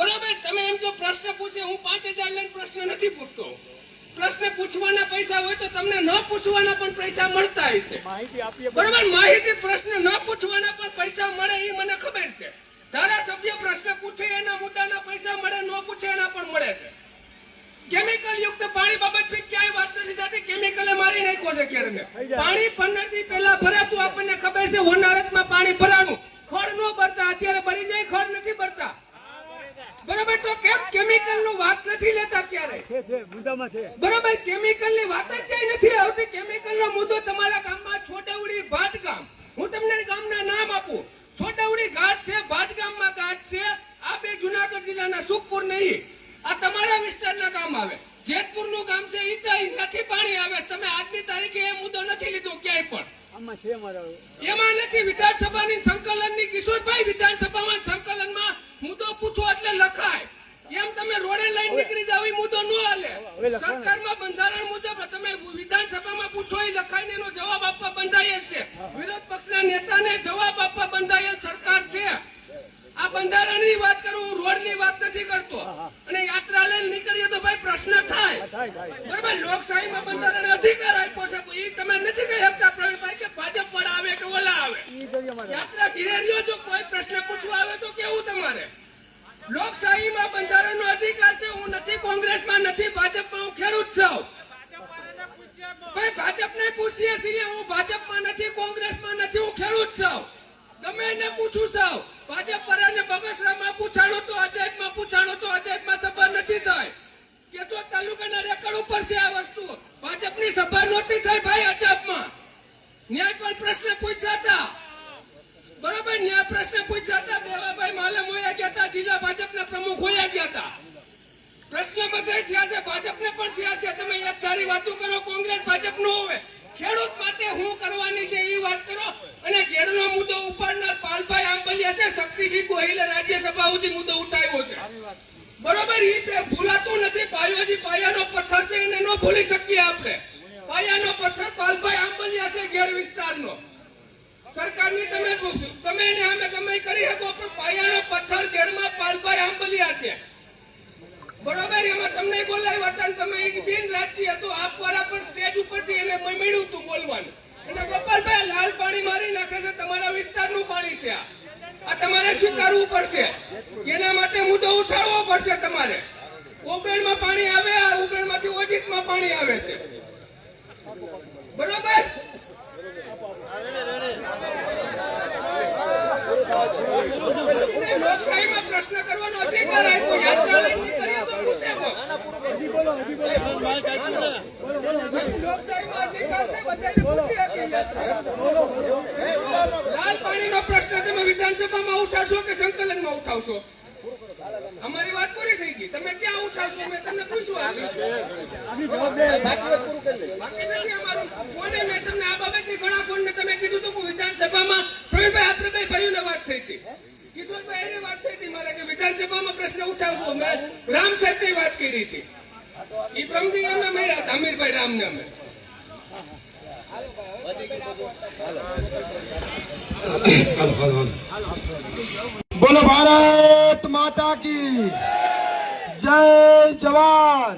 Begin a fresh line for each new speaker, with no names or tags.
બરોબર? તમે એમ જો પ્રશ્ન પૂછે હું પાંચ હજાર લઈને પ્રશ્ન નથી પૂછતો. પ્રશ્ન પૂછવાના પૈસા હોય તો તમને ન પૂછવાના પણ પૈસા મળતા હશે
માહિતી
બરોબર? માહિતી પ્રશ્ન ન પૂછવાના પણ પૈસા મળે એ મને ખબર છે. ધારાસભ્ય પ્રશ્ન પૂછે એના મુદ્દાના પૈસા મળે ન પૂછે એના પણ મળે છે. કેમિકલ યુક્ત પાણી બાબત ક્યાંય વાત નથી થતી. કેમિકલે મારી નાખ્યો છે ક્યારે પાણી પંદર દી પહેલા ભરાતું આપણને ખબર છે હોનારતમાં પાણી ભરાનું ખડ ન ભરતા અત્યારે ભરી જાય ખડ નથી ભરતા બરોબર તો કેમ કેમિકલનું વાત નથી લેતા ક્યારે?
છે છે મુદ્દામાં છે.
બરોબર કેમિકલની વાત જ કઈ નથી આવતી. કેમિકલ નો મુદ્દો તમારા ગામમાં છોટાઉડી ભાટ ગામ હું તમને ગામના નામ આપું. છોટાઉડી ઘાટ છે ભાટ ગામમાં ઘાટ છે. આ બે જુનાગઢ જિલ્લાના સુખપુર નહીં. આ તમારા વિસ્તારના ગામ આવે. જેતપુરનું ગામ છે ઈટાઈ નથી પાણી આવે. તમે આજની તારીખે એ મુદ્દો નથી લીધો ક્યાંય પણ.
આમાં છે મારા
એમાં નથી. વિધાનસભાની સંકલનની કિશોરભાઈ વિધાનસભામાં સંકલનમાં મુદ્દો પૂછો એટલે એમ તમે રોડે લઈને નીકળી જાવ એ મુદ્દો ન હાલે. સરકારમાં બંધારણ મુજબ તમે વિધાનસભામાં પૂછો એ લખાઈને એનો જવાબ આપવા બંધાયેલ છે. વિરોધ પક્ષના નેતાને જવાબ આપવા બંધાયેલ સરકાર છે. આ બંધારણની વાત કરું હું રોડની વાત નથી કરતો. અને યાત્રા લઈને નીકળીએ તો ભાઈ પ્રશ્ન થાય. બરાબર? લોકશાહીમાં બંધારણ અધિકાર આપ્યો છે પણ એ તમે નથી કહી શકતા પ્રવીણભાઈ કે ભાજપ વાળા આવે કે ઓલા આવે
ઈ જોઈએ મારા
યાત્રા ધીરે રહ્યો જો કોઈ પ્રશ્ન પૂછવા આવે તો કેવું તમારે લોકશાહીમાં બંધારણનો અધિકાર છે હું નથી કોંગ્રેસમાં નથી ભાજપમાં હું ખેડૂત છું ભાઈ ભાજપને પૂછીએ છીએ, હું ભાજપમાં નથી, કોંગ્રેસમાં નથી, હું ખેડૂત છું. ગમે એને પૂછું છું ભાજપ પર અને બગસરામાં પૂછાણો તો અજાયબમાં પૂછાણો તો અજાયબમાં સભા નથી થાય. કે તો તાલુકાના રેકર્ડ ઉપર છે આ વસ્તુ. ભાજપની સભા નહોતી થઈ ભાઈ અજબમાં ન્યાય પણ પ્રશ્ન પૂછ્યા હતા. બરોબર, ન્યાય પ્રશ્ન પૂછ્યા હતા. દેવાભાઈ માલમ હોયા ગયા હતા, જિલ્લા ભાજપના પ્રમુખ હોયા ગયા હતા. પ્રશ્ન બધા થયા છે, ભાજપને પણ થયા છે. તમે એક વાતો કરો, કોંગ્રેસ ભાજપ નો હોય ખેડૂત માટે હું કરવાની છે એ વાત કરો. અને ઘેરનો મુદ્દો ઉપાડનાર પાલભાઈ આંબલિયા છે, શક્તિસિંહ ગોહિલે રાજ્યસભા સુધી મુદ્દો ઉઠાવ્યો છે. બરોબર એ ભૂલાતું નથી. પાયોજી પાયાનો પથ્થર છે, એને ન ભૂલી શકીએ આપણે. પાયાનો પથ્થર પાલભાઈ આંબલિયા છે, ઘેર વિસ્તારનો. સરકારની તમે તમે એને અમે ગમે કરી શકો, પણ પાયાનો પથ્થર ઘેરમાં પાલભાઈ આંબલિયા છે બરોબર એમાં તમને બોલાવ્યા હતા ને તમે એક બિન રાજકીય હતો આપ વાળા પણ સ્ટેજ ઉપરથી એને મળ્યું હતું બોલવાનું. એટલે ગોપાલભાઈ, લાલ પાણી મારી નાખે છે, તમારા વિસ્તારનું પાણી છે આ. આ તમારે સ્વીકારવું પડશે. એના માટે મુદ્દો ઉઠાવવો પડશે તમારે. ઉબેણમાં પાણી આવે, આ ઉબેણમાંથી ઓજીતમાં પાણી આવે છે. બરોબર એને લોકશાહીમાં પ્રશ્ન કરવાનો અધિકાર આપ્યો યાત્રા લઈને નીકળીએ તો પૂછે કોણ?
હજી બોલો હજી બોલો
લોકશાહીમાં અધિકાર છે બધાને પૂછી શકીએ. લાલ પાણીનો પ્રશ્ન વિધાનસભામાં ઉઠાવશો કે સંકલનમાં ઉઠાવશો? અમારી વાત પૂરી થઈ ગઈ. તમે ક્યાં ઉઠાવશો? મેં તમને પૂછ્યું તમને આ બાબતથી ઘણા ફોનને તમે કીધું હતું કે વિધાનસભામાં પ્રવીણભાઈ આપણે ભાઈઓને વાત થઈ હતી. કિશોરભાઈ એને વાત થઈ હતી. મારે કે વિધાનસભામાં પ્રશ્ન ઉઠાવશો? મેં રામ સાહેબની વાત કરી હતી. એ પ્રમદી અમે મળ્યા હતા, અમીરભાઈ રામને અમે.
બોલો ભારત માતા કી. જય જવાન.